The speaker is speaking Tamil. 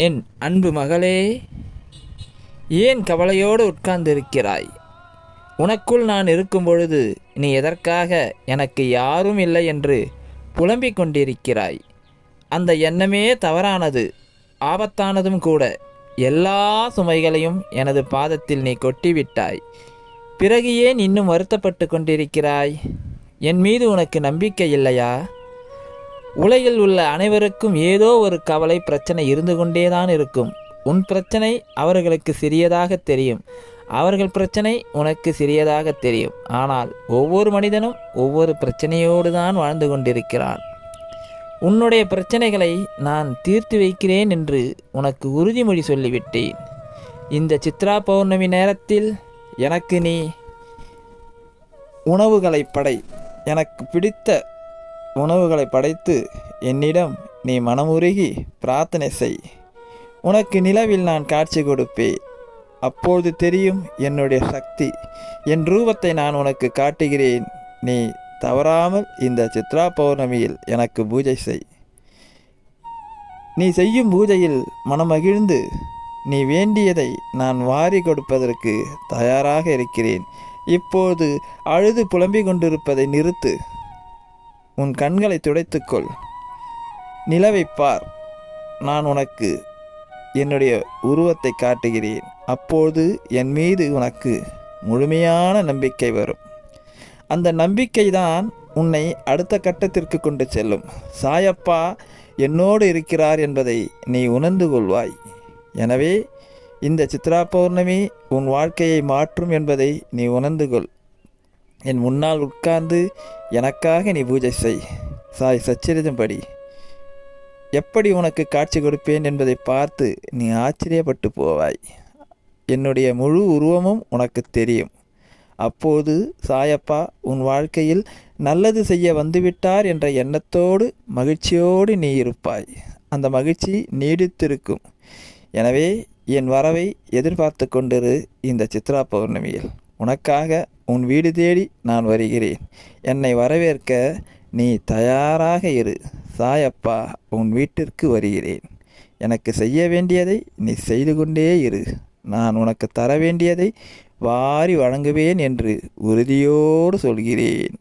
என் அன்பு மகளே ஏன் கவலையோடு உட்கார்ந்திருக்கிறாய்? உனக்குள் நான் இருக்கும் பொழுது நீ எதற்காக எனக்கு யாரும் இல்லை என்று புலம்பிக் கொண்டிருக்கிறாய்? அந்த எண்ணமே தவறானது ஆபத்தானதும் கூட. எல்லா சுமைகளையும் எனது பாதத்தில் நீ கொட்டிவிட்டாய். பிறகு ஏன் இன்னும் வருத்தப்பட்டு கொண்டிருக்கிறாய்? என் மீது உனக்கு நம்பிக்கை இல்லையா? உலகில் உள்ள அனைவருக்கும் ஏதோ ஒரு கவலை பிரச்சனை இருந்து கொண்டேதான் இருக்கும். உன் பிரச்சனை அவர்களுக்கு சிறியதாக தெரியும். அவர்கள் பிரச்சனை உனக்கு சிறியதாக தெரியும். ஆனால் ஒவ்வொரு மனிதனும் ஒவ்வொரு பிரச்சனையோடு தான் வாழ்ந்து கொண்டிருக்கிறான். உன்னுடைய பிரச்சனைகளை நான் தீர்த்து வைக்கிறேன் என்று உனக்கு உறுதிமொழி சொல்லிவிட்டேன். இந்த சித்ரா பௌர்ணமி நேரத்தில் எனக்கு நீ உணவுகளை படை. எனக்கு பிடித்த உணவுகளை படைத்து என்னிடம் நீ மனமுருகி பிரார்த்தனை செய். உனக்கு நிலவில் நான் காட்சி கொடுப்பேன். அப்போது தெரியும் என்னுடைய சக்தி. என் ரூபத்தை நான் உனக்கு காட்டுகிறேன். நீ தவறாமல் இந்த சித்ரா பௌர்ணமியில் எனக்கு பூஜை செய். நீ செய்யும் பூஜையில் மனமகிழ்ந்து நீ வேண்டியதை நான் வாரி கொடுப்பதற்கு தயாராக இருக்கிறேன். இப்போது அழுது புலம்பிக் கொண்டிருப்பதை நிறுத்து. உன் கண்களை துடைத்துக்கொள். நிலவைப் பார். நான் உனக்கு என்னுடைய உருவத்தை காட்டுகிறேன். அப்போது என் மீது உனக்கு முழுமையான நம்பிக்கை வரும். அந்த நம்பிக்கை தான் உன்னை அடுத்த கட்டத்திற்கு கொண்டு செல்லும். சாயப்பா என்னோடு இருக்கிறார் என்பதை நீ உணர்ந்து கொள்வாய். எனவே இந்த சித்ரா பௌர்ணமி உன் வாழ்க்கையை மாற்றும் என்பதை நீ உணர்ந்து கொள். என் முன்னால் உட்கார்ந்து எனக்காக நீ பூஜை செய். சாய் சச்சரிதம் படி எப்படி உனக்கு காட்சி கொடுப்பேன் என்பதை பார்த்து நீ ஆச்சரியப்பட்டு போவாய். என்னுடைய முழு உருவமும் உனக்கு தெரியும். அப்போது சாயப்பா உன் வாழ்க்கையில் நல்லது செய்ய வந்துவிட்டார் என்ற எண்ணத்தோடு மகிழ்ச்சியோடு நீ இருப்பாய். அந்த மகிழ்ச்சி நீடித்திருக்கும். எனவே என் வரவை எதிர்பார்த்து கொண்டிரு இந்த சித்ரா பௌர்ணமியில். உனக்காக உன் வீடு தேடி நான் வருகிறேன். என்னை வரவேற்க நீ தயாராக இரு. சாயப்பா உன் வீட்டிற்கு வருகிறேன். எனக்கு செய்ய வேண்டியதை நீ செய்து கொண்டே இரு. நான் உனக்கு தர வேண்டியதை வாரி வழங்குவேன் என்று உறுதியோடு சொல்கிறேன்.